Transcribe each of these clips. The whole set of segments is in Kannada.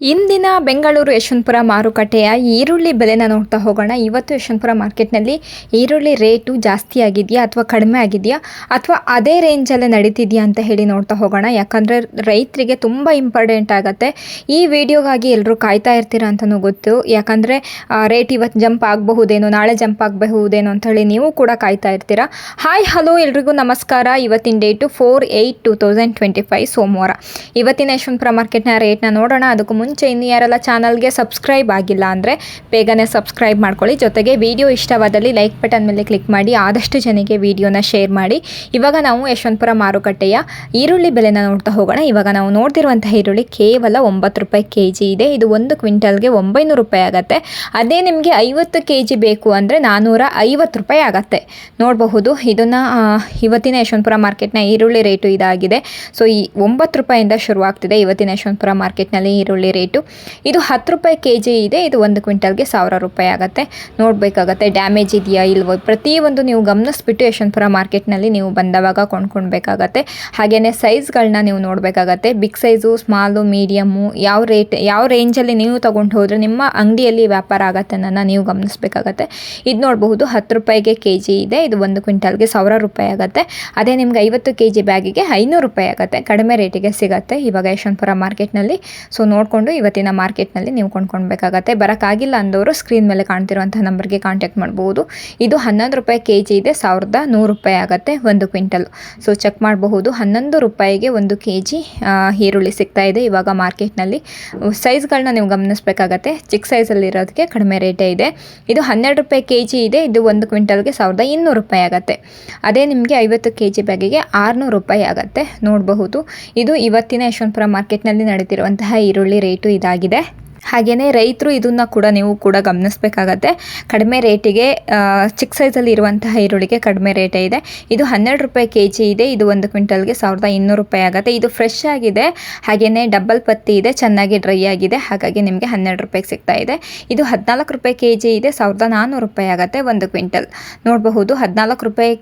ಇಂದಿನ ಬೆಂಗಳೂರು ಯಶವಂತಪುರ ಮಾರುಕಟ್ಟೆಯ ಈರುಳ್ಳಿ ಬೆಲೆನ ನೋಡ್ತಾ ಹೋಗೋಣ. ಇವತ್ತು ಯಶವಂತಪುರ ಮಾರ್ಕೆಟ್ನಲ್ಲಿ ಈರುಳ್ಳಿ ರೇಟು ಜಾಸ್ತಿ ಆಗಿದೆಯಾ ಅಥವಾ ಕಡಿಮೆ ಆಗಿದೆಯಾ ಅಥವಾ ಅದೇ ರೇಂಜಲ್ಲೇ ನಡೀತಿದೆಯಾ ಅಂತ ಹೇಳಿ ನೋಡ್ತಾ ಹೋಗೋಣ. ಯಾಕಂದರೆ ರೈತರಿಗೆ ತುಂಬ ಇಂಪಾರ್ಟೆಂಟ್ ಆಗುತ್ತೆ. ಈ ವಿಡಿಯೋಗಾಗಿ ಎಲ್ಲರೂ ಕಾಯ್ತಾ ಇರ್ತೀರಾ ಅಂತಲೂ ಗೊತ್ತು. ಯಾಕಂದರೆ ರೇಟ್ ಇವತ್ತು ಜಂಪ್ ಆಗಬಹುದೇನೋ, ನಾಳೆ ಜಂಪ್ ಆಗಬಹುದೇನೋ ಅಂತ ಹೇಳಿ ನೀವು ಕೂಡ ಕಾಯ್ತಾ ಇರ್ತೀರಾ. ಹಾಯ್, ಹಲೋ, ಎಲ್ರಿಗೂ ನಮಸ್ಕಾರ. ಇವತ್ತಿನ date four eight two thousand twenty five ಸೋಮವಾರ. ಇವತ್ತಿನ ಯಶವಂತಪುರ ಮಾರ್ಕೆಟ್ನ ರೇಟ್ನ ನೋಡೋಣ. ಅದಕ್ಕೂ ಮುಂಚೆ ಇನ್ನು ಯಾರೆಲ್ಲ ಚಾನಲ್ಗೆ ಸಬ್ಸ್ಕ್ರೈಬ್ ಆಗಿಲ್ಲ ಅಂದರೆ ಬೇಗನೆ ಸಬ್ಸ್ಕ್ರೈಬ್ ಮಾಡ್ಕೊಳ್ಳಿ. ಜೊತೆಗೆ ವಿಡಿಯೋ ಇಷ್ಟವಾದಲ್ಲಿ ಲೈಕ್ ಬಟನ್ ಮೇಲೆ ಕ್ಲಿಕ್ ಮಾಡಿ, ಆದಷ್ಟು ಜನಕ್ಕೆ ವಿಡಿಯೋನ ಶೇರ್ ಮಾಡಿ. ಇವಾಗ ನಾವು ಯಶವಂತಪುರ ಮಾರುಕಟ್ಟೆಯ ಈರುಳ್ಳಿ ಬೆಲೆನ ನೋಡ್ತಾ ಹೋಗೋಣ. ಇವಾಗ ನಾವು ನೋಡ್ತಿರುವಂತಹ ಈರುಳ್ಳಿ ಕೇವಲ ಒಂಬತ್ತು ರೂಪಾಯಿ ಕೆ ಜಿ ಇದೆ. ಇದು ಒಂದು ಕ್ವಿಂಟಲ್ಗೆ ಒಂಬೈನೂರು ರೂಪಾಯಿ ಆಗುತ್ತೆ. ಅದೇ ನಿಮಗೆ ಐವತ್ತು ಕೆ ಜಿ ಬೇಕು ಅಂದರೆ ನಾನ್ನೂರ ಐವತ್ತು ರೂಪಾಯಿ ಆಗುತ್ತೆ. ನೋಡಬಹುದು, ಇದನ್ನು ಇವತ್ತಿನ ಯಶವಂತಪುರ ಮಾರ್ಕೆಟ್ನ ಈರುಳ್ಳಿ ರೇಟು ಇದಾಗಿದೆ. ಸೊ, ಈ ಒಂಬತ್ತು ರೂಪಾಯಿಂದ ಶುರುವಾಗ್ತಿದೆ ಇವತ್ತಿನ ಯಶವಂತಪುರ ಮಾರ್ಕೆಟ್ನಲ್ಲಿ ಈರುಳ್ಳಿ ರೇಟು. ಇದು ಹತ್ತು ರೂಪಾಯಿ ಕೆ ಜಿ ಇದೆ. ಇದು ಒಂದು ಕ್ವಿಂಟಲ್ಗೆ ಸಾವಿರ ರೂಪಾಯಿ ಆಗುತ್ತೆ. ನೋಡಬೇಕಾಗತ್ತೆ, ಡ್ಯಾಮೇಜ್ ಇದೆಯಾ ಇಲ್ವೋ? ಪ್ರತಿಯೊಂದು ನೀವು ಗಮನಿಸ್ಬಿಟ್ಟು ಯಶವಂತಪುರ ಮಾರ್ಕೆಟ್ನಲ್ಲಿ ನೀವು ಬಂದವಾಗ ಕೊಂಡ್ಕೊಳ್ಬೇಕಾಗತ್ತೆ. ಹಾಗೆಯೇ ಸೈಜ್ಗಳನ್ನ ನೀವು ನೋಡಬೇಕಾಗತ್ತೆ. ಬಿಗ್ ಸೈಜು, ಸ್ಮಾಲು ಮೀಡಿಯಮ್ಮು ಯಾವ ರೇಟ್, ಯಾವ ರೇಂಜಲ್ಲಿ ನೀವು ತೊಗೊಂಡು ಹೋದರೆ ನಿಮ್ಮ ಅಂಗಡಿಯಲ್ಲಿ ವ್ಯಾಪಾರ ಆಗತ್ತೆ ಅನ್ನೋದನ್ನ ನೀವು ಗಮನಿಸಬೇಕಾಗತ್ತೆ. ಇದು ನೋಡಬಹುದು, ಹತ್ತು ರೂಪಾಯಿಗೆ ಕೆ ಜಿ ಇದೆ. ಇದು ಒಂದು ಕ್ವಿಂಟಲ್ಗೆ ಸಾವಿರ ರೂಪಾಯಿ ಆಗುತ್ತೆ. ಅದೇ ನಿಮ್ಗೆ ಐವತ್ತು ಕೆ ಜಿ ಬ್ಯಾಗಿಗೆ ಐನೂರು ರೂಪಾಯಿ ಆಗುತ್ತೆ. ಕಡಿಮೆ ರೇಟಿಗೆ ಸಿಗುತ್ತೆ ಇವಾಗ ಯಶವಂತಪುರ ಮಾರ್ಕೆಟ್ನಲ್ಲಿ. ಸೊ, ನೋಡಿಕೊಂಡು ಇವತ್ತಿನ ಮಾರ್ಕೆಟ್ನಲ್ಲಿ ನೀವು ಕೊಂಡ್ಕೊಳ್ಬೇಕಾಗತ್ತೆ. ಬರೋಕ್ಕಾಗಿಲ್ಲ ಅಂದವರು ಸ್ಕ್ರೀನ್ ಮೇಲೆ ಕಾಣ್ತಿರುವಂಥ ನಂಬರ್ಗೆ ಕಾಂಟ್ಯಾಕ್ಟ್ ಮಾಡ್ಬೋದು. ಇದು ಹನ್ನೊಂದು ರೂಪಾಯಿ ಕೆ ಜಿ ಇದೆ, ಸಾವಿರದ ನೂರು ರೂಪಾಯಿ ಆಗುತ್ತೆ ಒಂದು ಕ್ವಿಂಟಲ್ ಸೊ ಚೆಕ್ ಮಾಡಬಹುದು. ಹನ್ನೊಂದು ರೂಪಾಯಿಗೆ ಒಂದು ಕೆ ಜಿ ಈರುಳ್ಳಿ ಸಿಗ್ತಾ ಇದೆ ಇವಾಗ ಮಾರ್ಕೆಟ್ನಲ್ಲಿ. ಸೈಜ್ಗಳನ್ನ ನೀವು ಗಮನಿಸಬೇಕಾಗತ್ತೆ. ಚಿಕ್ಕ ಸೈಜಲ್ಲಿ ಇರೋದಕ್ಕೆ ಕಡಿಮೆ ರೇಟೇ ಇದೆ. ಇದು ಹನ್ನೆರಡು ರೂಪಾಯಿ ಕೆ ಜಿ ಇದೆ, ಇದು ಒಂದು ಕ್ವಿಂಟಲ್ಗೆ ಸಾವಿರದ ಇನ್ನೂರು ರೂಪಾಯಿ ಆಗುತ್ತೆ. ಅದೇ ನಿಮಗೆ ಐವತ್ತು ಕೆ ಜಿ ಬ್ಯಾಗಿಗೆ ಆರುನೂರು ರೂಪಾಯಿ ಆಗುತ್ತೆ. ನೋಡಬಹುದು. ಇದು ಇವತ್ತಿನ ಯಶವಂತಪುರ ಮಾರ್ಕೆಟ್ನಲ್ಲಿ ನಡೀತಿರುವಂತಹ ಈರುಳ್ಳಿ ರೇಟು ಇದಾಗಿದೆ. ಹಾಗೆಯೇ ರೈತರು ಇದನ್ನು ಕೂಡ ನೀವು ಕೂಡ ಗಮನಿಸಬೇಕಾಗತ್ತೆ. ಕಡಿಮೆ ರೇಟಿಗೆ ಚಿಕ್ಕ ಸೈಜಲ್ಲಿ ಇರುವಂತಹ ಈರುಳ್ಳಿಗೆ ಕಡಿಮೆ ರೇಟೇ ಇದೆ. ಇದು ಹನ್ನೆರಡು ರೂಪಾಯಿ ಕೆ ಜಿ ಇದೆ, ಇದು ಒಂದು ಕ್ವಿಂಟಲ್ಗೆ ಸಾವಿರದ ಇನ್ನೂರು ರೂಪಾಯಿ ಆಗುತ್ತೆ. ಇದು ಫ್ರೆಶ್ ಆಗಿದೆ ಹಾಗೆಯೇ ಡಬಲ್ ಪತ್ತಿ ಇದೆ, ಚೆನ್ನಾಗಿ ಡ್ರೈ ಆಗಿದೆ, ಹಾಗಾಗಿ ನಿಮಗೆ ಹನ್ನೆರಡು ರೂಪಾಯಿಗೆ ಸಿಗ್ತಾ ಇದೆ. ಇದು ಹದಿನಾಲ್ಕು ರೂಪಾಯಿ ಕೆ ಜಿ ಇದೆ, ಸಾವಿರದ ನಾನ್ನೂರು ರೂಪಾಯಿ ಆಗುತ್ತೆ ಒಂದು ಕ್ವಿಂಟಲ್. ನೋಡಬಹುದು, ಹದಿನಾಲ್ಕು ರೂಪಾಯಿ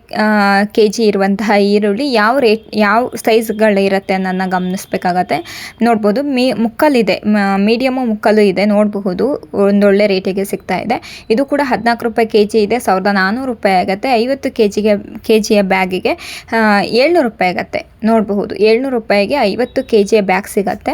ಕೆ ಜಿ ಇರುವಂತಹ ಈರುಳ್ಳಿ ಯಾವ ರೇಟ್, ಯಾವ ಸೈಜ್ಗಳಿರುತ್ತೆ ಅನ್ನೋದನ್ನ ಗಮನಿಸಬೇಕಾಗತ್ತೆ. ನೋಡ್ಬೋದು, ಮೀ, ಮುಕ್ಕಲ್ಲಿದೆ ಮೀಡಿಯಮು ಮುಕ್ಕಲ್ ಇದೆ, ನೋಡಬಹುದು. ಒಂದೊಳ್ಳೆ ರೇಟಿಗೆ ಸಿಗ್ತಾ ಇದೆ. ಇದು ಕೂಡ ಹದಿನಾಲ್ಕು ರೂಪಾಯಿ ಕೆ ಜಿ ಇದೆ, ಸಾವಿರದ ನಾನ್ನೂರು ರೂಪಾಯಿ ಆಗುತ್ತೆ. ಐವತ್ತು ಕೆ ಜಿಗೆ ಕೆ ಜಿಯ ಬ್ಯಾಗಿಗೆ ಏಳ್ನೂರು ರೂಪಾಯಿ ಆಗುತ್ತೆ. ನೋಡಬಹುದು. ಏಳ್ನೂರು ರೂಪಾಯಿಗೆ ಐವತ್ತು ಕೆ ಜಿಯ ಬ್ಯಾಗ್ ಸಿಗುತ್ತೆ.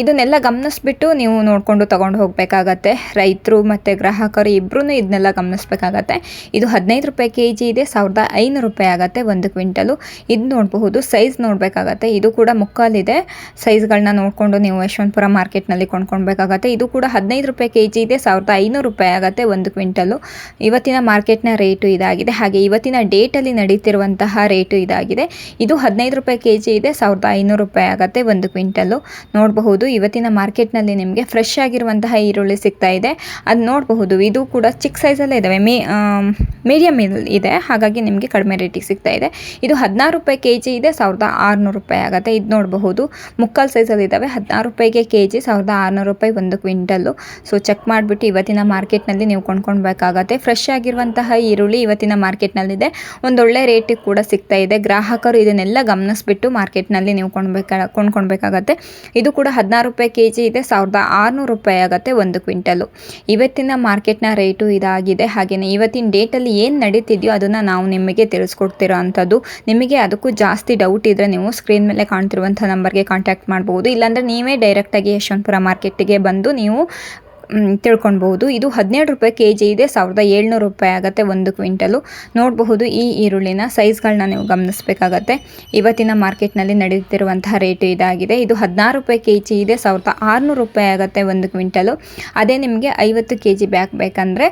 ಇದನ್ನೆಲ್ಲ ಗಮನಿಸ್ಬಿಟ್ಟು ನೀವು ನೋಡಿಕೊಂಡು ತೊಗೊಂಡು ಹೋಗಬೇಕಾಗತ್ತೆ. ರೈತರು ಮತ್ತು ಗ್ರಾಹಕರು ಇಬ್ಬರೂ ಇದನ್ನೆಲ್ಲ ಗಮನಿಸ್ಬೇಕಾಗತ್ತೆ. ಇದು ಹದಿನೈದು ರೂಪಾಯಿ ಕೆ ಜಿ ಇದೆ, ಸಾವಿರದ ಐನೂರು ರೂಪಾಯಿ ಆಗುತ್ತೆ ಒಂದು ಕ್ವಿಂಟಲು. ಇದು ನೋಡಬಹುದು, ಸೈಜ್ ನೋಡಬೇಕಾಗತ್ತೆ. ಇದು ಕೂಡ ಮುಕ್ಕಾಲಿದೆ. ಸೈಜ್ಗಳನ್ನ ನೋಡಿಕೊಂಡು ನೀವು ಯಶವಂತಪುರ ಮಾರ್ಕೆಟ್ನಲ್ಲಿ ಕೊಂಡ್ಕೊಳ್ಬೇಕಾಗತ್ತೆ. ಇದು ಕೂಡ ಹದಿನೈದು ರೂಪಾಯಿ ಕೆ ಜಿ ಇದೆ, ಸಾವಿರದ ಐನೂರು ರೂಪಾಯಿ ಆಗುತ್ತೆ ಒಂದು ಕ್ವಿಂಟಲು. ಇವತ್ತಿನ ಮಾರ್ಕೆಟ್ನ ರೇಟು ಇದಾಗಿದೆ. ಹಾಗೆ ಇವತ್ತಿನ ಡೇಟಲ್ಲಿ ನಡೀತಿರುವಂತಹ ರೇಟು ಇದಾಗಿದೆ. ಇದು ಹದಿನೈದು ರೂಪಾಯಿ ಕೆ ಜಿ ಇದೆ, ಸಾವಿರದ ಐನೂರು ರೂಪಾಯಿ ಆಗುತ್ತೆ ಒಂದು ಕ್ವಿಂಟಲು. ನೋಡಬಹುದು, ಇವತ್ತಿನ ಮಾರ್ಕೆಟ್ನಲ್ಲಿ ನಿಮಗೆ ಫ್ರೆಶ್ ಆಗಿರುವಂತಹ ಈರುಳ್ಳಿ ಸಿಗ್ತಾ ಇದೆ. ಅದು ನೋಡಬಹುದು, ಇದು ಕೂಡ ಚಿಕ್ಕ ಸೈಜಲ್ಲೇ ಇದ್ದಾವೆ ಮೀ ಮೀಡಿಯಮ್ ಇದೆ. ಹಾಗಾಗಿ ನಿಮಗೆ ಕಡಿಮೆ ರೇಟಿಗೆ ಸಿಗ್ತಾ ಇದೆ. ಇದು ಹದಿನಾರು ರೂಪಾಯಿ ಕೆ ಜಿ ಇದೆ, ಸಾವಿರದ ಆರುನೂರು ರೂಪಾಯಿ ಆಗುತ್ತೆ. ಇದು ನೋಡಬಹುದು, ಮುಕ್ಕಾಲು ಸೈಜಲ್ಲಿ ಇದ್ದಾವೆ ಹದಿನಾರು ರೂಪಾಯಿಗೆ ಕೆ ಜಿ ಸಾವಿರದ ಆರುನೂರು ರೂಪಾಯಿ ಒಂದು ಕ್ವಿಂಟಲ್ಲು. ಸೊ ಚೆಕ್ ಮಾಡಿಬಿಟ್ಟು ಇವತ್ತಿನ ಮಾರ್ಕೆಟ್ನಲ್ಲಿ ನೀವು ಕೊಂಡ್ಕೊಳ್ಬೇಕಾಗತ್ತೆ. ಫ್ರೆಶ್ ಆಗಿರುವಂತಹ ಈರುಳ್ಳಿ ಇವತ್ತಿನ ಮಾರ್ಕೆಟ್ನಲ್ಲಿದೆ. ಒಂದೊಳ್ಳೆ ರೇಟಿಗೆ ಕೂಡ ಸಿಗ್ತಾ ಇದೆ. ಗ್ರಾಹಕರು ಇದನ್ನೆಲ್ಲ ಗಮನಿಸ್ಬಿಟ್ಟು ಮಾರ್ಕೆಟ್ನಲ್ಲಿ ನೀವು ಕೊಂಡ್ಬೇಕಾ, ಕೊಂಡ್ಕೊಳ್ಬೇಕಾಗತ್ತೆ. ಇದು ಕೂಡ ಹದಿನಾರು ರೂಪಾಯಿ ಕೆ ಜಿ ಇದೆ. ಸಾವಿರದ ಆರುನೂರು ರೂಪಾಯಿ ಆಗುತ್ತೆ ಒಂದು ಕ್ವಿಂಟಲು ಇವತ್ತಿನ ಮಾರ್ಕೆಟ್ನ ರೇಟು ಇದಾಗಿದೆ. ಹಾಗೆಯೇ ಇವತ್ತಿನ ಡೇಟಲ್ಲಿ ಏನು ನಡೀತಿದೆಯೋ ಅದನ್ನು ನಾವು ನಿಮಗೆ ತಿಳಿಸ್ಕೊಡ್ತಿರೋ ಅಂಥದ್ದು ನಿಮಗೆ ಅದಕ್ಕೂ ಜಾಸ್ತಿ ಡೌಟ್ ಇದ್ದರೆ ನೀವು ಸ್ಕ್ರೀನ್ ಮೇಲೆ ಕಾಣ್ತಿರುವಂಥ ನಂಬರ್ಗೆ ಕಾಂಟ್ಯಾಕ್ಟ್ ಮಾಡ್ಬೋದು. ಇಲ್ಲಾಂದರೆ ನೀವೇ ಡೈರೆಕ್ಟಾಗಿ ಯಶವಂತಪುರ ಮಾರ್ಕೆಟಿಗೆ ಬಂದು ನೀವು ತಿಳ್ಕೊಳ್ಬಹುದು. ಇದು ಹದಿನೇಳು ರೂಪಾಯಿ ಕೆ ಜಿ ಇದೆ, ಸಾವಿರದ ಏಳ್ನೂರು ರೂಪಾಯಿ ಆಗುತ್ತೆ ಒಂದು ಕ್ವಿಂಟಲು. ನೋಡಬಹುದು ಈ ಈರುಳ್ಳಿನ ಸೈಜ್ಗಳನ್ನ ನೀವು ಗಮನಿಸಬೇಕಾಗತ್ತೆ. ಇವತ್ತಿನ ಮಾರ್ಕೆಟ್ನಲ್ಲಿ ನಡೆಯುತ್ತಿರುವಂತಹ ರೇಟು ಇದಾಗಿದೆ. ಇದು ಹದಿನಾರು ರೂಪಾಯಿ ಕೆ ಜಿ ಇದೆ, ಸಾವಿರದ ಆರುನೂರು ರೂಪಾಯಿ ಆಗುತ್ತೆ ಒಂದು ಕ್ವಿಂಟಲು. ಅದೇ ನಿಮಗೆ ಐವತ್ತು ಕೆ ಜಿ ಬ್ಯಾಗ್ ಬೇಕಂದರೆ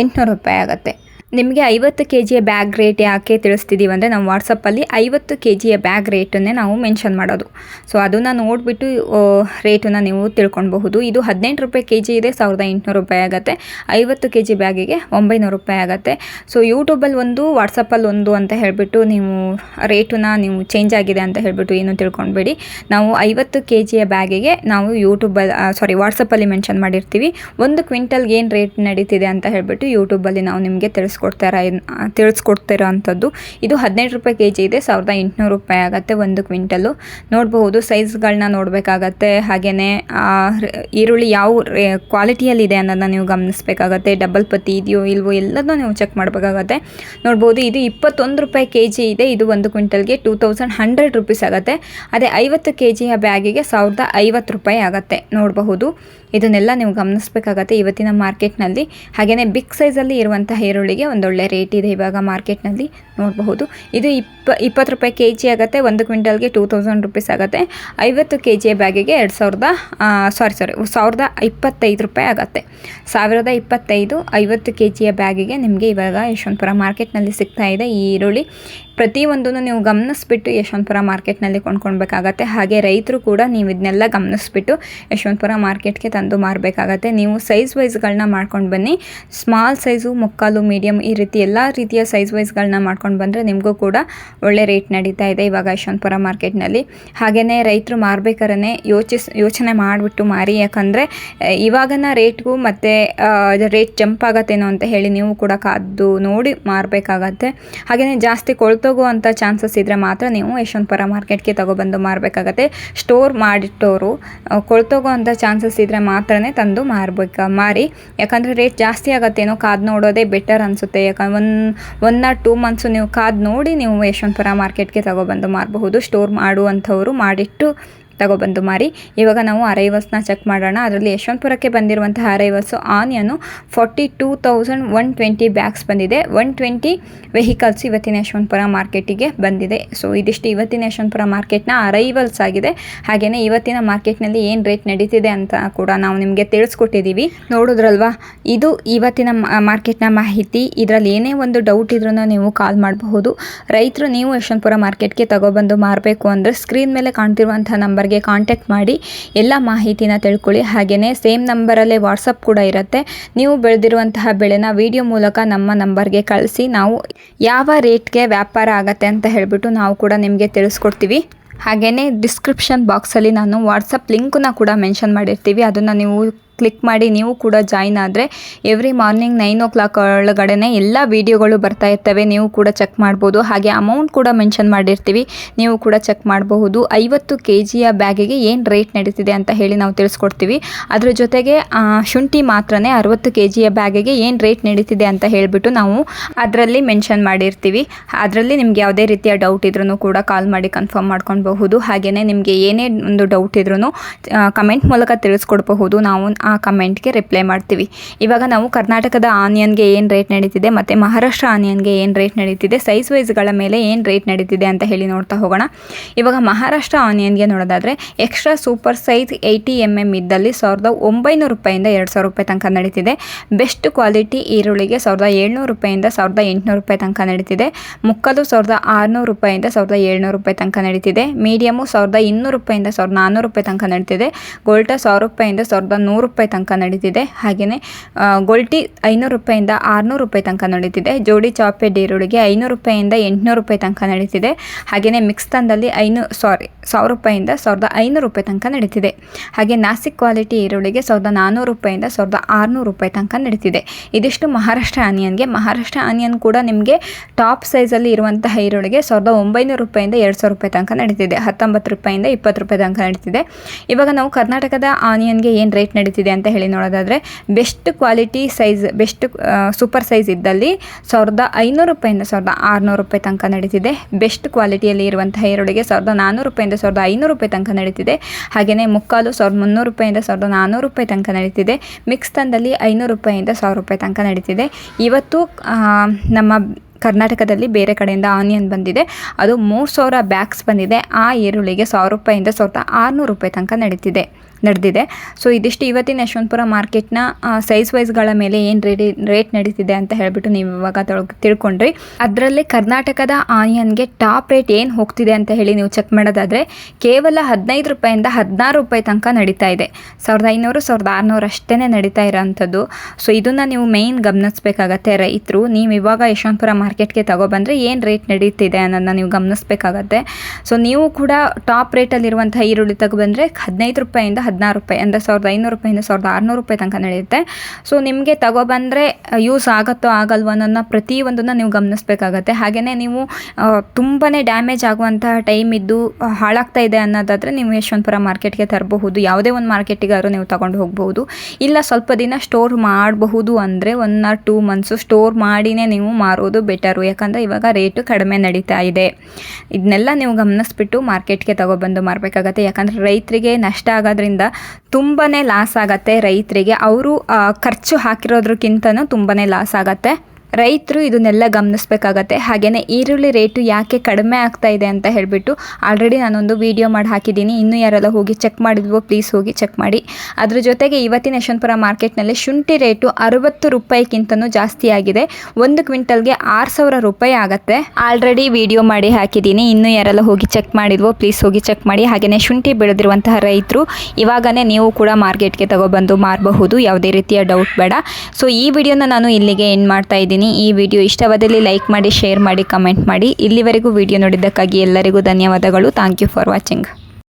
ಎಂಟುನೂರು ರೂಪಾಯಿ ಆಗುತ್ತೆ. ನಿಮಗೆ ಐವತ್ತು ಕೆ ಜಿಯ ಬ್ಯಾಗ್ ರೇಟ್ ಯಾಕೆ ತಿಳಿಸ್ತಿದ್ದೀವಿ ಅಂದರೆ ನಮ್ಮ ವಾಟ್ಸಪ್ಪಲ್ಲಿ ಐವತ್ತು ಕೆ ಜಿಯ ಬ್ಯಾಗ್ ರೇಟನ್ನೇ ನಾವು ಮೆನ್ಷನ್ ಮಾಡೋದು. ಸೊ ಅದನ್ನು ನೋಡಿಬಿಟ್ಟು ರೇಟನ್ನು ನೀವು ತಿಳ್ಕೊಳ್ಬಹುದು. ಇದು ಹದಿನೆಂಟು ರೂಪಾಯಿ ಕೆ ಜಿ ಇದೆ, ಸಾವಿರದ ಎಂಟುನೂರು ರೂಪಾಯಿ ಆಗುತ್ತೆ. ಐವತ್ತು ಕೆ ಜಿ ಬ್ಯಾಗಿಗೆ ಒಂಬೈನೂರು ರೂಪಾಯಿ ಆಗುತ್ತೆ. ಸೊ ಯೂಟ್ಯೂಬಲ್ಲಿ ಒಂದು ವಾಟ್ಸಪ್ಪಲ್ಲಿ ಒಂದು ಅಂತ ಹೇಳಿಬಿಟ್ಟು ನೀವು ರೇಟನ್ನ ನೀವು ಚೇಂಜ್ ಆಗಿದೆ ಅಂತ ಹೇಳಿಬಿಟ್ಟು ಏನು ತಿಳ್ಕೊಳ್ಬೇಡಿ. ನಾವು ಐವತ್ತು ಕೆ ಜಿಯ ಬ್ಯಾಗಿಗೆ ನಾವು ಯೂಟ್ಯೂಬಲ್ಲಿ ಸಾರಿ ವಾಟ್ಸಪ್ಪಲ್ಲಿ ಮೆನ್ಷನ್ ಮಾಡಿರ್ತೀವಿ. ಒಂದು ಕ್ವಿಂಟಲ್ಗೆ ಏನು ರೇಟ್ ನಡೀತಿದೆ ಅಂತ ಹೇಳಿಬಿಟ್ಟು ಯೂಟ್ಯೂಬಲ್ಲಿ ನಾವು ನಿಮಗೆ ತಿಳಿಸ್ಕೊಡ್ತೀವಿ. ತಿಳಿಸ್ಕೊಡ್ತಾರ ತಿಳಿಸ್ಕೊಡ್ತಿರೋ ಅಂಥದ್ದು. ಇದು ಹದಿನೆಂಟು ರೂಪಾಯಿ ಕೆ ಜಿ ಇದೆ, ಸಾವಿರದ ಎಂಟುನೂರು ರೂಪಾಯಿ ಆಗುತ್ತೆ ಒಂದು ಕ್ವಿಂಟಲು. ನೋಡಬಹುದು ಸೈಜ್ಗಳನ್ನ ನೋಡಬೇಕಾಗತ್ತೆ ಹಾಗೆಯೇ ಈರುಳ್ಳಿ ಯಾವ ಕ್ವಾಲಿಟಿಯಲ್ಲಿ ಇದೆ ಅನ್ನೋದನ್ನ ನೀವು ಗಮನಿಸಬೇಕಾಗತ್ತೆ. ಡಬಲ್ ಪತ್ತಿ ಇದೆಯೋ ಇಲ್ವೋ ಎಲ್ಲದನ್ನೂ ನೀವು ಚೆಕ್ ಮಾಡಬೇಕಾಗತ್ತೆ. ನೋಡ್ಬೋದು ಇದು ಇಪ್ಪತ್ತೊಂದು ರೂಪಾಯಿ ಕೆ ಜಿ ಇದೆ, ಇದು ಒಂದು ಕ್ವಿಂಟಲ್ಗೆ ಟೂ ತೌಸಂಡ್ ಹಂಡ್ರೆಡ್ ರುಪೀಸ್ ಆಗುತ್ತೆ. ಅದೇ ಐವತ್ತು ಕೆ ಜಿಯ ಬ್ಯಾಗಿಗೆ ಸಾವಿರದ ಐವತ್ತು ರೂಪಾಯಿ ಆಗುತ್ತೆ. ನೋಡಬಹುದು. ಇದನ್ನೆಲ್ಲ ನೀವು ಗಮನಿಸಬೇಕಾಗತ್ತೆ ಇವತ್ತಿನ ಮಾರ್ಕೆಟ್ನಲ್ಲಿ. ಹಾಗೆಯೇ ಬಿಗ್ ಸೈಜಲ್ಲಿ ಇರುವಂತಹ ಈರುಳ್ಳಿಗೆ ಒಂದೊಳ್ಳೆ ರೇಟ್ ಇದೆ ಇವಾಗ ಮಾರ್ಕೆಟ್ನಲ್ಲಿ ನೋಡಬಹುದು. ಇದು ಇಪ್ಪ, ಇಪ್ಪತ್ತು ರೂಪಾಯಿ ಕೆ ಜಿ ಆಗುತ್ತೆ, ಒಂದು ಕ್ವಿಂಟಲ್ಗೆ ಟೂ ತೌಸಂಡ್ ರುಪೀಸ್ ಆಗುತ್ತೆ. ಐವತ್ತು ಕೆ ಜಿಯ ಬ್ಯಾಗಿಗೆ ಎರಡು ಸಾವಿರದ ಸಾರಿ ಸಾರಿ ಸಾವಿರದ ಇಪ್ಪತ್ತೈದು ರೂಪಾಯಿ ಆಗುತ್ತೆ. ಸಾವಿರದ ಇಪ್ಪತ್ತೈದು, ಐವತ್ತು ಕೆ ಜಿಯ ಬ್ಯಾಗಿಗೆ ನಿಮಗೆ ಇವಾಗ ಯಶವಂತಪುರ ಮಾರ್ಕೆಟ್ನಲ್ಲಿ ಸಿಗ್ತಾ ಇದೆ ಈ ಈರುಳ್ಳಿ. ಪ್ರತಿಯೊಂದನ್ನು ನೀವು ಗಮನಿಸ್ಬಿಟ್ಟು ಯಶವಂತಪುರ ಮಾರ್ಕೆಟ್ನಲ್ಲಿ ಕೊಂಡ್ಕೊಳ್ಬೇಕಾಗತ್ತೆ. ಹಾಗೆ ರೈತರು ಕೂಡ ನೀವು ಇದನ್ನೆಲ್ಲ ಗಮನಿಸ್ಬಿಟ್ಟು ಯಶವಂತಪುರ ಮಾರ್ಕೆಟ್ಗೆ ತಂದು ಮಾರಬೇಕಾಗತ್ತೆ. ನೀವು ಸೈಜ್ ವೈಸ್ಗಳನ್ನ ಮಾಡ್ಕೊಂಡು ಬನ್ನಿ. ಸ್ಮಾಲ್ ಸೈಜು, ಮುಕ್ಕಾಲು ಮೀಡಿಯಮ್ ಈ ರೀತಿ ಎಲ್ಲ ರೀತಿಯ ಸೈಜ್ ವೈಸ್ಗಳನ್ನ ಮಾಡ್ಕೊಂಡು ಬಂದರೆ ನಿಮಗೂ ಕೂಡ ಒಳ್ಳೆ ರೇಟ್ ನಡೀತಾ ಇದೆ ಇವಾಗ ಯಶವಂತಪುರ ಮಾರ್ಕೆಟ್ನಲ್ಲಿ ಹಾಗೆಯೇ ರೈತರು ಮಾರ್ಬೇಕಾರೇ ಯೋಚಿಸ್, ಯೋಚನೆ ಮಾಡಿಬಿಟ್ಟು ಮಾರಿ. ಯಾಕಂದರೆ ಇವಾಗನ ರೇಟ್ಗೂ ಮತ್ತು ರೇಟ್ ಜಂಪ್ ಆಗತ್ತೇನೋ ಅಂತ ಹೇಳಿ ನೀವು ಕೂಡ ಕಾದು ನೋಡಿ ಮಾರಬೇಕಾಗತ್ತೆ. ಹಾಗೆಯೇ ಜಾಸ್ತಿ ಕೊಳ್ತೋಗುವಂಥ ಚಾನ್ಸಸ್ ಇದ್ದರೆ ಮಾತ್ರ ನೀವು ಯಶವಂತಪುರ ಮಾರ್ಕೆಟ್ಗೆ ತಗೊಬಂದು ಮಾರಬೇಕಾಗತ್ತೆ. ಸ್ಟೋರ್ ಮಾಡಿಟ್ಟವರು ಕೊಳ್ತೋಗುವಂಥ ಚಾನ್ಸಸ್ ಇದ್ದರೆ ಮಾತ್ರನೇ ತಂದು ಮಾರ್ಬೇಕು, ಮಾರಿ. ಯಾಕಂದರೆ ರೇಟ್ ಜಾಸ್ತಿ ಆಗತ್ತೇನೋ ಕಾದು ನೋಡೋದೇ ಬೆಟರ್ ಅನಿಸುತ್ತೆ. ಯಾಕಂದ್ರೆ one one or two months ನೀವು ಕಾದು ನೋಡಿ ನೀವು ಯಶವಂತಪುರ ಮಾರ್ಕೆಟ್ಗೆ ತಗೊಬಂದು ಮಾರಬಹುದು. ಸ್ಟೋರ್ ಮಾಡುವಂಥವರು ಮಾಡಿಟ್ಟು ತಗೊಬಂದು ಮಾರಿ. ಇವಾಗ ನಾವು ಅರೈವಲ್ಸ್ನ ಚೆಕ್ ಮಾಡೋಣ. ಅದರಲ್ಲಿ ಯಶವಂತಪುರಕ್ಕೆ ಬಂದಿರುವಂತಹ arrivals onion forty two thousand one twenty bags ಬಂದಿದೆ. ಒನ್ ಟ್ವೆಂಟಿ ವೆಹಿಕಲ್ಸ್ ಇವತ್ತಿನ ಯಶವಂತಪುರ ಮಾರ್ಕೆಟಿಗೆ ಬಂದಿದೆ. ಸೊ ಇದಿಷ್ಟು ಇವತ್ತಿನ ಯಶವಂತಪುರ ಮಾರ್ಕೆಟ್ನ ಅರೈವಲ್ಸ್ ಆಗಿದೆ. ಹಾಗೆಯೇ ಇವತ್ತಿನ ಮಾರ್ಕೆಟ್ನಲ್ಲಿ ಏನು ರೇಟ್ ನಡೀತಿದೆ ಅಂತ ಕೂಡ ನಾವು ನಿಮಗೆ ತಿಳಿಸ್ಕೊಟ್ಟಿದ್ದೀವಿ ನೋಡಿದ್ರಲ್ವಾ? ಇದು ಇವತ್ತಿನ ಮಾರ್ಕೆಟ್ನ ಮಾಹಿತಿ. ಇದರಲ್ಲಿ ಏನೇ ಒಂದು ಡೌಟ್ ಇದ್ರೂ ನೀವು ಕಾಲ್ ಮಾಡಬಹುದು. ರೈತರು ನೀವು ಯಶವಂತಪುರ ಮಾರ್ಕೆಟ್ಗೆ ತಗೊಬಂದು ಮಾರಬೇಕು ಅಂದರೆ ಸ್ಕ್ರೀನ್ ಮೇಲೆ ಕಾಣ್ತಿರುವಂಥ ನಂಬರ್ಗೆ ಕಾಂಟ್ಯಾಕ್ಟ್ ಮಾಡಿ ಎಲ್ಲ ಮಾಹಿತಿನ ತಿಳ್ಕೊಳ್ಳಿ. ಹಾಗೆಯೇ ಸೇಮ್ ನಂಬರಲ್ಲೇ ವಾಟ್ಸಪ್ ಕೂಡ ಇರುತ್ತೆ. ನೀವು ಬೆಳೆದಿರುವಂತಹ ಬೆಳೆನ ವಿಡಿಯೋ ಮೂಲಕ ನಮ್ಮ ನಂಬರ್ಗೆ ಕಳಿಸಿ. ನಾವು ಯಾವ ರೇಟ್ಗೆ ವ್ಯಾಪಾರ ಆಗತ್ತೆ ಅಂತ ಹೇಳಿಬಿಟ್ಟು ನಾವು ಕೂಡ ನಿಮಗೆ ತಿಳಿಸ್ಕೊಡ್ತೀವಿ. ಹಾಗೆಯೇ ಡಿಸ್ಕ್ರಿಪ್ಷನ್ ಬಾಕ್ಸಲ್ಲಿ ನಾನು ವಾಟ್ಸಪ್ ಲಿಂಕನ್ನ ಕೂಡ ಮೆನ್ಷನ್ ಮಾಡಿರ್ತೀವಿ. ಅದನ್ನು ನೀವು ಕ್ಲಿಕ್ ಮಾಡಿ ನೀವು ಕೂಡ ಜಾಯಿನ್ ಆದರೆ every morning nine o'clock ಒಳಗಡೆ ಎಲ್ಲ ವೀಡಿಯೋಗಳು ಬರ್ತಾ ಇರ್ತವೆ. ನೀವು ಕೂಡ ಚೆಕ್ ಮಾಡ್ಬೋದು. ಹಾಗೆ ಅಮೌಂಟ್ ಕೂಡ ಮೆನ್ಷನ್ ಮಾಡಿರ್ತೀವಿ. ನೀವು ಕೂಡ ಚೆಕ್ ಮಾಡಬಹುದು. ಐವತ್ತು ಕೆ ಜಿಯ ಬ್ಯಾಗಿಗೆ ಏನು ರೇಟ್ ನಡೀತಿದೆ ಅಂತ ಹೇಳಿ ನಾವು ತಿಳಿಸ್ಕೊಡ್ತೀವಿ. ಅದರ ಜೊತೆಗೆ ಶುಂಠಿ ಮಾತ್ರ ಅರವತ್ತು ಕೆ ಜಿಯ ಬ್ಯಾಗಿಗೆ ಏನು ರೇಟ್ ನಡೀತಿದೆ ಅಂತ ಹೇಳಿಬಿಟ್ಟು ನಾವು ಅದರಲ್ಲಿ ಮೆನ್ಷನ್ ಮಾಡಿರ್ತೀವಿ. ಅದರಲ್ಲಿ ನಿಮ್ಗೆ ಯಾವುದೇ ರೀತಿಯ ಡೌಟ್ ಇದ್ರೂ ಕೂಡ ಕಾಲ್ ಮಾಡಿ ಕನ್ಫರ್ಮ್ ಮಾಡ್ಕೊಬಹುದು ಹಾಗೆಯೇ ನಿಮಗೆ ಏನೇ ಒಂದು ಡೌಟ್ ಇದ್ರೂ ಕಮೆಂಟ್ ಮೂಲಕ ತಿಳಿಸ್ಕೊಡ್ಬಹುದು. ನಾವು ಕಮೆಂಟ್ಗೆ ರಿಪ್ಲೈ ಮಾಡ್ತೀವಿ. ಇವಾಗ ನಾವು ಕರ್ನಾಟಕದ ಆನಿಯನ್ಗೆ ಏನು ರೇಟ್ ನಡೀತಿದೆ ಮತ್ತು ಮಹಾರಾಷ್ಟ್ರ ಆನಿಯನ್ಗೆ ಏನು ರೇಟ್ ನಡೀತಿದೆ ಸೈಜ್ ವೈಸ್ಗಳ ಮೇಲೆ ಏನು ರೇಟ್ ನಡೀತಿದೆ ಅಂತ ಹೇಳಿ ನೋಡ್ತಾ ಹೋಗೋಣ. ಇವಾಗ ಮಹಾರಾಷ್ಟ್ರ ಆನಿಯನ್ಗೆ ನೋಡೋದಾದರೆ extra super size eighty M M ಇದ್ದಲ್ಲಿ ಸಾವಿರದ ಒಂಬೈನೂರು ರೂಪಾಯಿಂದ ಎರಡು ಸಾವಿರ ರೂಪಾಯಿ ತನಕ ನಡೀತಿದೆ. ಬೆಸ್ಟ್ ಕ್ವಾಲಿಟಿ ಈರುಳ್ಳಿಗೆ ಸಾವಿರದ ಏಳ್ನೂರು ರೂಪಾಯಿಂದ ಸಾವಿರದ ಎಂಟುನೂರು ರೂಪಾಯಿ ತನಕ ನಡೀತಿದೆ. ಮುಕ್ಕಲು ಸಾವಿರದ ಆರುನೂರು ರೂಪಾಯಿಂದ ಸಾವಿರದ ಏಳ್ನೂರು ರೂಪಾಯಿ ತನಕ ನಡೀತಿದೆ. ಮೀಡಿಯಮು ಸಾವಿರದ ಇನ್ನೂರು ರೂಪಾಯಿಂದ ಸಾವಿರದ ನಾನ್ನೂರು ರೂಪಾಯಿ ತನಕ ನಡೀತಿದೆ. ಗೋಲ್ಟಾ ಸಾವಿರ ರೂಪಾಯಿಂದ ಸಾವಿರದ ನೂರು ರೂಪಾಯಿ ತನಕ ನಡೀತಿದೆ. ಹಾಗೆಯೇ ಗೊಲ್ಟಿ ಐನೂರು ರೂಪಾಯಿಂದ ಆರುನೂರು ರೂಪಾಯಿ ತನಕ ನಡೀತಿದೆ. ಜೋಡಿ ಚಾಪೆಡ್ಡಿ ಈರುಳ್ಳಿಗೆ ಐನೂರು ರೂಪಾಯಿಂದ ಎಂಟುನೂರು ರೂಪಾಯಿ ತನಕ ನಡೀತಿದೆ. ಹಾಗೆಯೇ ಮಿಕ್ಸ್ ತಂದಲ್ಲಿ ಐನೂ ಸಾರಿ ಸಾವಿರ ರೂಪಾಯಿಂದ ಸಾವಿರದ ಐನೂರು ರೂಪಾಯಿ ತನಕ ನಡೀತಿದೆ. ಹಾಗೆ, ನಾಸಿಕ್ ಕ್ವಾಲಿಟಿ ಈರುಳ್ಳಿಗೆ ಸಾವಿರದ ನಾನ್ನೂರು ರೂಪಾಯಿಂದ ಸಾವಿರದ ಆರುನೂರು ರೂಪಾಯಿ ತನಕ ನಡೀತಿದೆ. ಇದಿಷ್ಟು ಮಹಾರಾಷ್ಟ್ರ ಆನಿಯನ್ಗೆ. ಮಹಾರಾಷ್ಟ್ರ ಆನಿಯನ್ ಕೂಡ ನಿಮಗೆ ಟಾಪ್ ಸೈಜಲ್ಲಿ ಇರುವಂತಹ ಈರುಳ್ಳಿಗೆ ಸಾವಿರದ ಒಂಬೈನೂರು ರೂಪಾಯಿಂದ ಎರಡು ಸಾವಿರ ರೂಪಾಯಿ ತನಕ ನಡೀತಿದೆ. ಹತ್ತೊಂಬತ್ತು ರೂಪಾಯಿಂದ ಇಪ್ಪತ್ತು ರೂಪಾಯಿ ತನಕ ನಡೀತಿದೆ. ಇವಾಗ ನಾವು ಕರ್ನಾಟಕದ ಆನಿಯನ್ಗೆ ಏನು ರೇಟ್ ನಡೀತಿದೆ? ಅಂತ ಹೇಳಿ ನೋಡೋದಾದರೆ best quality size best super size ಇದ್ದಲ್ಲಿ ಸಾವಿರದ ಐನೂರು ರೂಪಾಯಿಂದ ಸಾವಿರದ ಆರುನೂರು ರೂಪಾಯಿ ತನಕ ನಡೀತಿದೆ. ಬೆಸ್ಟ್ ಕ್ವಾಲಿಟಿಯಲ್ಲಿ ಇರುವಂತಹ ಈರುಳ್ಳಿಗೆ ಸಾವಿರದ ನಾನ್ನೂರು ರೂಪಾಯಿಂದ ಸಾವಿರದ ಐನೂರು ರೂಪಾಯಿ ತನಕ ನಡೀತಿದೆ. ಹಾಗೆಯೇ ಮುಕ್ಕಾಲು ಸಾವಿರದ ಮುನ್ನೂರು ರೂಪಾಯಿಂದ ಸಾವಿರದ ನಾನ್ನೂರು ರೂಪಾಯಿ ತನಕ ನಡೀತಿದೆ. ಮಿಕ್ಸ್ ತಂದಲ್ಲಿ ಐನೂರು ರೂಪಾಯಿಂದ ಸಾವಿರ ರೂಪಾಯಿ ತನಕ ನಡೀತಿದೆ. ಇವತ್ತು ನಮ್ಮ ಕರ್ನಾಟಕದಲ್ಲಿ ಬೇರೆ ಕಡೆಯಿಂದ ಆನಿಯನ್ ಬಂದಿದೆ. ಅದು ಮೂರು ಸಾವಿರ ಬ್ಯಾಗ್ಸ್ ಬಂದಿದೆ. ಆ ಈರುಳ್ಳಿಗೆ ಸಾವಿರ ರೂಪಾಯಿಂದ ಸಾವಿರದ ಆರುನೂರು ರೂಪಾಯಿ ತನಕ ನಡೀತಿದೆ. ನಡೆದಿದೆ. ಸೊ ಇದಿಷ್ಟು ಇವತ್ತಿನ ಯಶವಂತಪುರ ಮಾರ್ಕೆಟ್ನ ಸೈಜ್ ವೈಸ್ಗಳ ಮೇಲೆ ಏನು ರೇಟ್ ರೇಟ್ ನಡೀತಿದೆ ಅಂತ ಹೇಳಿಬಿಟ್ಟು ನೀವು ಇವಾಗ ತಿಳ್ಕೊಂಡ್ರಿ. ಅದರಲ್ಲಿ ಕರ್ನಾಟಕದ ಆನಿಯನ್ಗೆ ಟಾಪ್ ರೇಟ್ ಏನು ಹೋಗ್ತಿದೆ ಅಂತ ಹೇಳಿ ನೀವು ಚೆಕ್ ಮಾಡೋದಾದರೆ, ಕೇವಲ ಹದಿನೈದು ರೂಪಾಯಿಂದ ಹದಿನಾರು ರೂಪಾಯಿ ತನಕ ನಡೀತಾ ಇದೆ. ಸಾವಿರದ ಐನೂರು, ಸಾವಿರದ ಆರುನೂರು ಅಷ್ಟೇ ನಡೀತಾ ಇರೋವಂಥದ್ದು ಸೊ ಇದನ್ನು ನೀವು ಮೇಯ್ನ್ ಗಮನಿಸಬೇಕಾಗತ್ತೆ ರೈತರು. ನೀವು ಇವಾಗ ಯಶವಂತಪುರ ಮಾರ್ಕೆಟ್ಗೆ ತಗೊಬಂದರೆ ಏನು ರೇಟ್ ನಡೀತಿದೆ ಅನ್ನೋದನ್ನ ನೀವು ಗಮನಿಸಬೇಕಾಗತ್ತೆ. ಸೊ ನೀವು ಕೂಡ ಟಾಪ್ ರೇಟಲ್ಲಿರುವಂಥ ಈರುಳ್ಳಿ ತಗೊಬಂದರೆ ಹದಿನೈದು ರೂಪಾಯಿಂದ ಹದಿನಾರು ರೂಪಾಯಿ, ಅಂದರೆ ಸಾವಿರದ ಐನೂರು ರೂಪಾಯಿಂದ ಸಾವಿರದ ಆರುನೂರು ರೂಪಾಯಿ ತನಕ ನಡೆಯುತ್ತೆ. ಸೊ ನಿಮಗೆ ತಗೊಬಂದರೆ ಯೂಸ್ ಆಗುತ್ತೋ ಆಗಲ್ವೋ ಅನ್ನೋದನ್ನ ಪ್ರತಿಯೊಂದನ್ನು ನೀವು ಗಮನಿಸಬೇಕಾಗತ್ತೆ. ಹಾಗೆಯೇ ನೀವು ತುಂಬಾ ಡ್ಯಾಮೇಜ್ ಆಗುವಂತಹ ಟೈಮ್ ಇದ್ದು ಹಾಳಾಗ್ತಾ ಇದೆ ಅನ್ನೋದಾದರೆ ನೀವು ಯಶವಂತಪುರ ಮಾರ್ಕೆಟ್ಗೆ ತರಬಹುದು. ಯಾವುದೇ ಒಂದು ಮಾರ್ಕೆಟಿಗಾದ್ರು ನೀವು ತಗೊಂಡು ಹೋಗಬಹುದು. ಇಲ್ಲ, ಸ್ವಲ್ಪ ದಿನ ಸ್ಟೋರ್ ಮಾಡಬಹುದು ಅಂದರೆ one or two months store ಮಾಡಿನೇ ನೀವು ಮಾರೋದು ಬೆಟರು ಯಾಕಂದರೆ ಇವಾಗ ರೇಟು ಕಡಿಮೆ ನಡೀತಾ ಇದೆ. ಇದನ್ನೆಲ್ಲ ನೀವು ಗಮನಿಸ್ಬಿಟ್ಟು ಮಾರ್ಕೆಟ್ಗೆ ತಗೊಬಂದು ಮಾರಬೇಕಾಗತ್ತೆ. ಯಾಕಂದರೆ ರೈತರಿಗೆ ನಷ್ಟ ಆಗೋದ್ರಿಂದ ತುಂಬಾ ಲಾಸ್ ಆಗತ್ತೆ ರೈತರಿಗೆ. ಅವರು ಖರ್ಚು ಹಾಕಿರೋದ್ರಕ್ಕಿಂತನೂ ತುಂಬಾ ಲಾಸ್ ಆಗತ್ತೆ. ರೈತರು ಇದನ್ನೆಲ್ಲ ಗಮನಿಸಬೇಕಾಗತ್ತೆ. ಹಾಗೆಯೇ ಈರುಳ್ಳಿ ರೇಟು ಯಾಕೆ ಕಡಿಮೆ ಆಗ್ತಾ ಇದೆ ಅಂತ ಹೇಳಿಬಿಟ್ಟು ಆಲ್ರೆಡಿ ನಾನೊಂದು ವಿಡಿಯೋ ಮಾಡಿ ಹಾಕಿದ್ದೀನಿ. ಇನ್ನೂ ಯಾರೆಲ್ಲ ಹೋಗಿ ಚೆಕ್ ಮಾಡಿದ್ವೋ ಪ್ಲೀಸ್ ಹೋಗಿ ಚೆಕ್ ಮಾಡಿ. ಅದ್ರ ಜೊತೆಗೆ ಇವತ್ತಿನ ಯಶವಂತಪುರ ಮಾರ್ಕೆಟ್ನಲ್ಲಿ ಶುಂಠಿ ರೇಟು ಅರವತ್ತು ರೂಪಾಯಿಗಿಂತನೂ ಜಾಸ್ತಿ ಆಗಿದೆ. ಒಂದು ಕ್ವಿಂಟಲ್ಗೆ ಆರು ಸಾವಿರ ರೂಪಾಯಿ ಆಗುತ್ತೆ. ಆಲ್ರೆಡಿ ವಿಡಿಯೋ ಮಾಡಿ ಹಾಕಿದ್ದೀನಿ. ಇನ್ನೂ ಯಾರೆಲ್ಲ ಹೋಗಿ ಚೆಕ್ ಮಾಡಿದ್ವೋ ಪ್ಲೀಸ್ ಹೋಗಿ ಚೆಕ್ ಮಾಡಿ. ಹಾಗೆಯೇ ಶುಂಠಿ ಬೆಳೆದಿರುವಂತಹ ರೈತರು ಇವಾಗನೇ ನೀವು ಕೂಡ ಮಾರ್ಕೆಟ್ಗೆ ತಗೊಬಂದು ಮಾರಬಹುದು. ಯಾವುದೇ ರೀತಿಯ ಡೌಟ್ ಬೇಡ. ಸೊ ಈ ವಿಡಿಯೋನ ನಾನು ಇಲ್ಲಿಗೆ ಎಂಡ್ ಮಾಡ್ತಾ ಇದ್ದೀನಿ. ಈ ವಿಡಿಯೋ ಇಷ್ಟವಾದಲ್ಲಿ ಲೈಕ್ ಮಾಡಿ, ಶೇರ್ ಮಾಡಿ, ಕಮೆಂಟ್ ಮಾಡಿ. ಇಲ್ಲಿವರೆಗೂ ವಿಡಿಯೋ ನೋಡಿದ್ದಕ್ಕಾಗಿ ಎಲ್ಲರಿಗೂ ಧನ್ಯವಾದಗಳು. Thank you for watching